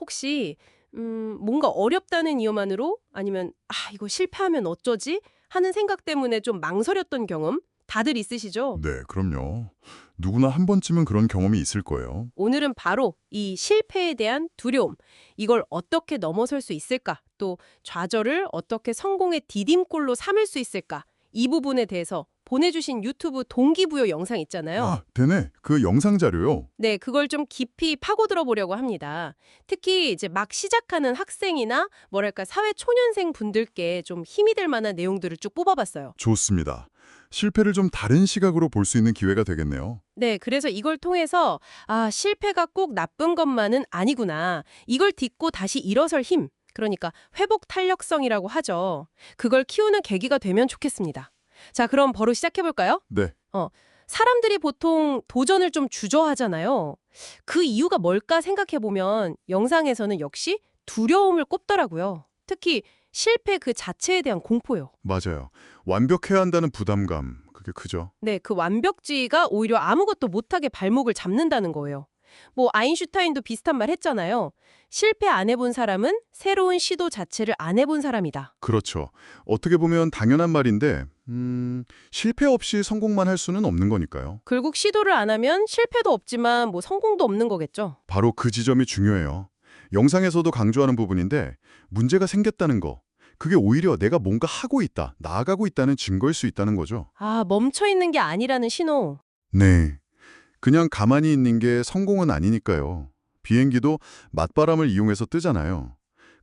혹시 음, 뭔가 어렵다는 이유만으로 아니면 아, 이거 실패하면 어쩌지? 하는 생각 때문에 좀 망설였던 경험 다들 있으시죠? 네, 그럼요. 누구나 한 번쯤은 그런 경험이 있을 거예요. 오늘은 바로 이 실패에 대한 두려움, 이걸 어떻게 넘어설 수 있을까? 또 좌절을 어떻게 성공의 디딤골로 삼을 수 있을까? 이 부분에 대해서 보내주신 유튜브 동기부여 영상 있잖아요. 아, 되네. 그 영상 자료요. 네, 그걸 좀 깊이 파고들어 보려고 합니다. 특히 이제 막 시작하는 학생이나 뭐랄까 사회 초년생 분들께 좀 힘이 될 만한 내용들을 쭉 뽑아봤어요. 좋습니다. 실패를 좀 다른 시각으로 볼 수 있는 기회가 되겠네요. 네, 그래서 이걸 통해서 아, 실패가 꼭 나쁜 것만은 아니구나. 이걸 딛고 다시 일어설 힘. 그러니까 회복 탄력성이라고 하죠. 그걸 키우는 계기가 되면 좋겠습니다. 자, 그럼 바로 시작해 볼까요? 네. 사람들이 보통 도전을 좀 주저하잖아요. 그 이유가 뭘까 생각해 보면 영상에서는 역시 두려움을 꼽더라고요. 특히 실패 그 자체에 대한 공포요. 맞아요. 완벽해야 한다는 부담감. 그게 크죠. 네, 그 완벽주의가 오히려 아무것도 못하게 발목을 잡는다는 거예요. 뭐 아인슈타인도 비슷한 말 했잖아요. 실패 안 해본 사람은 새로운 시도 자체를 안 해본 사람이다. 그렇죠. 어떻게 보면 당연한 말인데 음, 실패 없이 성공만 할 수는 없는 거니까요. 결국 시도를 안 하면 실패도 없지만 뭐 성공도 없는 거겠죠. 바로 그 지점이 중요해요. 영상에서도 강조하는 부분인데 문제가 생겼다는 거. 그게 오히려 내가 뭔가 하고 있다, 나아가고 있다는 증거일 수 있다는 거죠. 아, 멈춰 있는 게 아니라는 신호. 네. 그냥 가만히 있는 게 성공은 아니니까요. 비행기도 맞바람을 이용해서 뜨잖아요.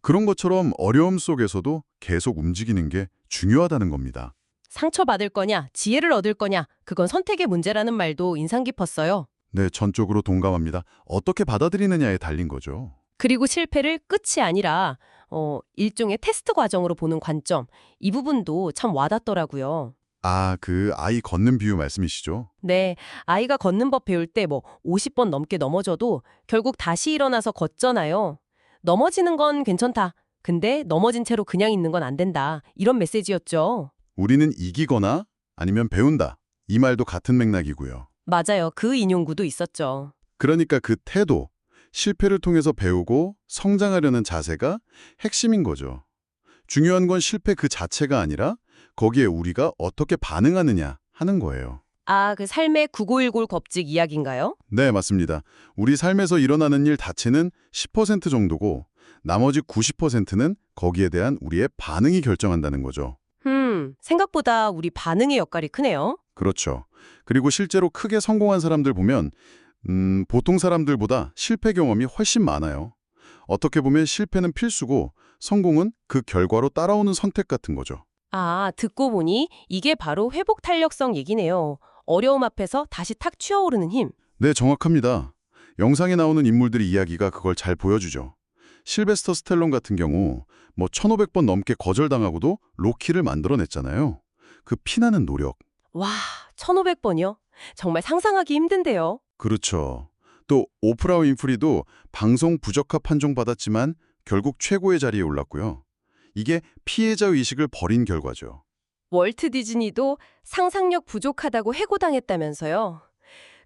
그런 것처럼 어려움 속에서도 계속 움직이는 게 중요하다는 겁니다. 상처받을 거냐, 지혜를 얻을 거냐, 그건 선택의 문제라는 말도 인상 깊었어요. 네, 전적으로 동감합니다. 어떻게 받아들이느냐에 달린 거죠. 그리고 실패를 끝이 아니라 어, 일종의 테스트 과정으로 보는 관점, 이 부분도 참 와닿더라고요. 아, 그 아이 걷는 비유 말씀이시죠? 네, 아이가 걷는 법 배울 때 뭐 50번 넘게 넘어져도 결국 다시 일어나서 걷잖아요. 넘어지는 건 괜찮다. 근데 넘어진 채로 그냥 있는 건 안 된다. 이런 메시지였죠. 우리는 이기거나 아니면 배운다. 이 말도 같은 맥락이고요. 맞아요. 그 인용구도 있었죠. 그러니까 그 태도, 실패를 통해서 배우고 성장하려는 자세가 핵심인 거죠. 중요한 건 실패 그 자체가 아니라 거기에 우리가 어떻게 반응하느냐 하는 거예요. 아, 그 삶의 9919 법칙 이야기인가요? 네, 맞습니다. 우리 삶에서 일어나는 일 자체는 10% 정도고 나머지 90%는 거기에 대한 우리의 반응이 결정한다는 거죠. 음, 생각보다 우리 반응의 역할이 크네요. 그렇죠. 그리고 실제로 크게 성공한 사람들 보면 음, 보통 사람들보다 실패 경험이 훨씬 많아요. 어떻게 보면 실패는 필수고 성공은 그 결과로 따라오는 선택 같은 거죠. 아, 듣고 보니 이게 바로 회복 탄력성 얘기네요. 어려움 앞에서 다시 탁 튀어오르는 힘. 네, 정확합니다. 영상에 나오는 인물들의 이야기가 그걸 잘 보여주죠. 실베스터 스텔론 같은 경우 뭐 1500번 넘게 거절당하고도 로키를 만들어냈잖아요. 그 피나는 노력. 와, 1500번이요? 정말 상상하기 힘든데요. 그렇죠. 또 오프라 윈프리도 방송 부적합 판정받았지만 결국 최고의 자리에 올랐고요. 이게 피해자 의식을 버린 결과죠. 월트 디즈니도 상상력 부족하다고 해고당했다면서요.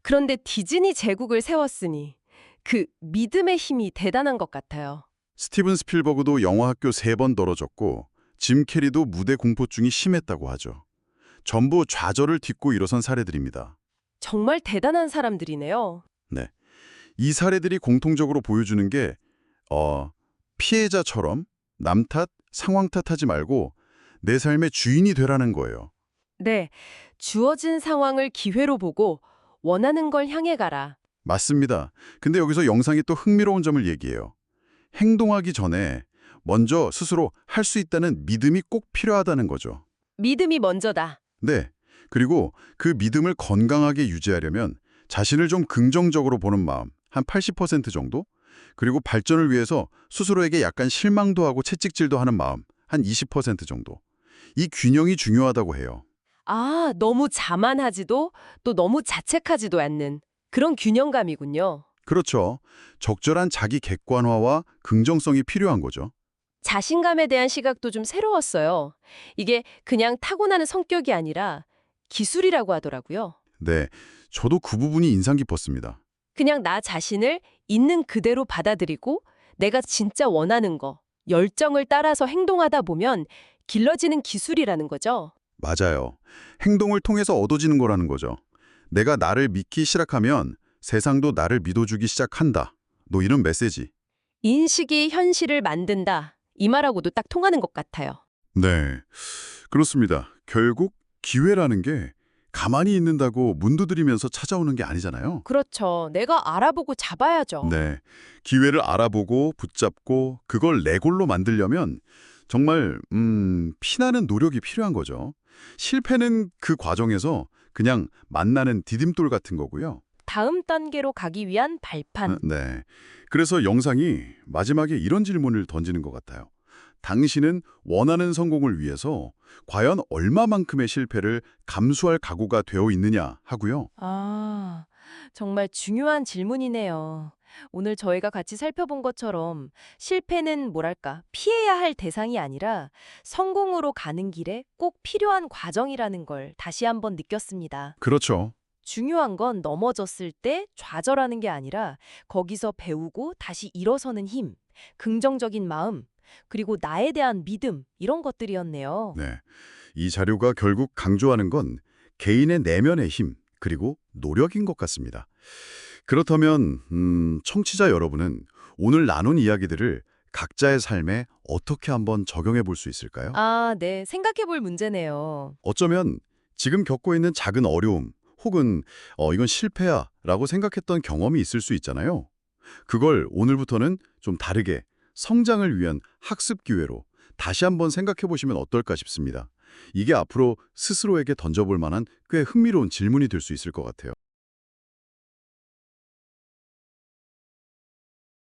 그런데 디즈니 제국을 세웠으니 그 믿음의 힘이 대단한 것 같아요. 스티븐 스필버그도 영화학교 세 번 떨어졌고 짐 캐리도 무대 공포증이 심했다고 하죠. 전부 좌절을 딛고 일어선 사례들입니다. 정말 대단한 사람들이네요. 이 사례들이 공통적으로 보여주는 게 어, 피해자처럼 남 탓, 상황 탓하지 말고 내 삶의 주인이 되라는 거예요. 네, 주어진 상황을 기회로 보고 원하는 걸 향해 가라. 맞습니다. 근데 여기서 영상이 또 흥미로운 점을 얘기해요. 행동하기 전에 먼저 스스로 할 수 있다는 믿음이 꼭 필요하다는 거죠. 믿음이 먼저다. 네. 그리고 그 믿음을 건강하게 유지하려면 자신을 좀 긍정적으로 보는 마음, 한 80% 정도? 그리고 발전을 위해서 스스로에게 약간 실망도 하고 채찍질도 하는 마음, 한 20% 정도. 이 균형이 중요하다고 해요. 아, 너무 자만하지도 또 너무 자책하지도 않는 그런 균형감이군요. 그렇죠. 적절한 자기 객관화와 긍정성이 필요한 거죠. 자신감에 대한 시각도 좀 새로웠어요. 이게 그냥 타고나는 성격이 아니라 기술이라고 하더라고요. 네, 저도 그 부분이 인상 깊었습니다. 그냥 나 자신을 있는 그대로 받아들이고 내가 진짜 원하는 거, 열정을 따라서 행동하다 보면 길러지는 기술이라는 거죠. 맞아요. 행동을 통해서 얻어지는 거라는 거죠. 내가 나를 믿기 시작하면 세상도 나를 믿어주기 시작한다. 너 이런 메시지. 인식이 현실을 만든다. 이 말하고도 딱 통하는 것 같아요. 네, 그렇습니다. 결국 기회라는 게 가만히 있는다고 문두드리면서 찾아오는 게 아니잖아요. 그렇죠. 내가 알아보고 잡아야죠. 네, 기회를 알아보고 붙잡고 그걸 내 골로 만들려면 정말 음, 피나는 노력이 필요한 거죠. 실패는 그 과정에서 그냥 만나는 디딤돌 같은 거고요. 다음 단계로 가기 위한 발판. 아, 네. 그래서 영상이 마지막에 이런 질문을 던지는 것 같아요. 당신은 원하는 성공을 위해서 과연 얼마만큼의 실패를 감수할 각오가 되어 있느냐 하고요. 아, 정말 중요한 질문이네요. 오늘 저희가 같이 살펴본 것처럼 실패는 뭐랄까, 피해야 할 대상이 아니라 성공으로 가는 길에 꼭 필요한 과정이라는 걸 다시 한번 느꼈습니다. 그렇죠. 중요한 건 넘어졌을 때 좌절하는 게 아니라 거기서 배우고 다시 일어서는 힘, 긍정적인 마음, 그리고 나에 대한 믿음, 이런 것들이었네요. 네. 이 자료가 결국 강조하는 건 개인의 내면의 힘, 그리고 노력인 것 같습니다. 그렇다면 음, 청취자 여러분은 오늘 나눈 이야기들을 각자의 삶에 어떻게 한번 적용해 볼 수 있을까요? 아, 네. 생각해 볼 문제네요. 어쩌면 지금 겪고 있는 작은 어려움 혹은 어, 이건 실패야 라고 생각했던 경험이 있을 수 있잖아요. 그걸 오늘부터는 좀 다르게 성장을 위한 학습 기회로 다시 한번 생각해 보시면 어떨까 싶습니다. 이게 앞으로 스스로에게 던져볼 만한 꽤 흥미로운 질문이 될 수 있을 것 같아요.